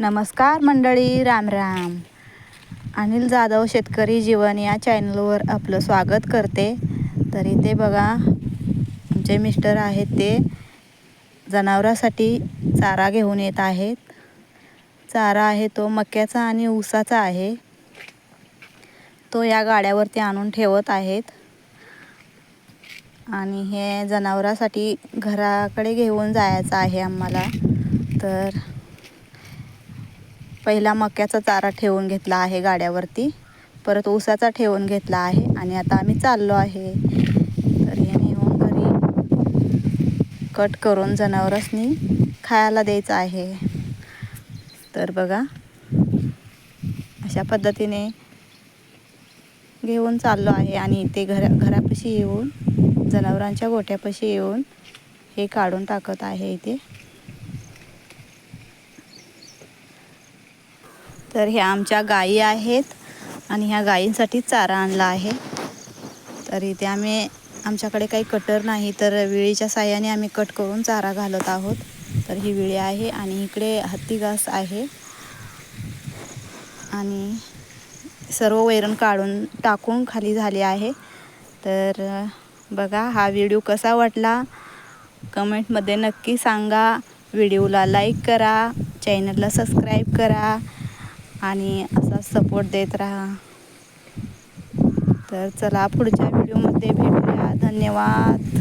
नमस्कार मंडळी राम राम. अनिल जाधव शेतकरी जीवन या चॅनलवर आपलं स्वागत करते. तर इथे बघा आमचे मिस्टर आहेत ते. जनावरासाठी चारा घेऊन येत आहेत. चारा आहे तो मक्याचा आणि ऊसाचा आहे. तो या गाड्यावरती आणून ठेवत आहेत. आणि हे जनावरासाठी घराकडे घेऊन जायचं आहे आम्हाला. तर पहिला मक्याचा चारा ठेवून घेतला आहे गाड्यावरती. परत ऊसाचा ठेवून घेतला आहे आणि आता आम्ही चाललो आहे. तर हे नेऊन घरी कट करून जनावरांनी खायला द्यायचं आहे. तर बघा अशा पद्धतीने घेऊन चाललो आहे आणि ते घरा घरापाशी येऊन जनावरांच्या गोठ्यापाशी येऊन हे काढून टाकत आहे इथे. तर ह्या आमच्या गायी आहेत आणि ह्या गायींसाठी चारा आणला आहे. तर इथे आम्ही आमच्याकडे काही कटर नाही तर विळीच्या साह्याने आम्ही कट करून चारा घालत आहोत. तर ही विळी आहे आणि इकडे हत्ती घास आहे. आणि सर्व वैरण काढून टाकून खाली झाले आहे. तर बघा हा व्हिडिओ कसा वाटला? कमेंटमध्ये नक्की सांगा. व्हिडिओला लाईक करा चॅनलला सबस्क्राईब करा. आणि असा सपोर्ट देत राहा. तर चला पुढच्या व्हिडिओमध्ये भेटूया. धन्यवाद.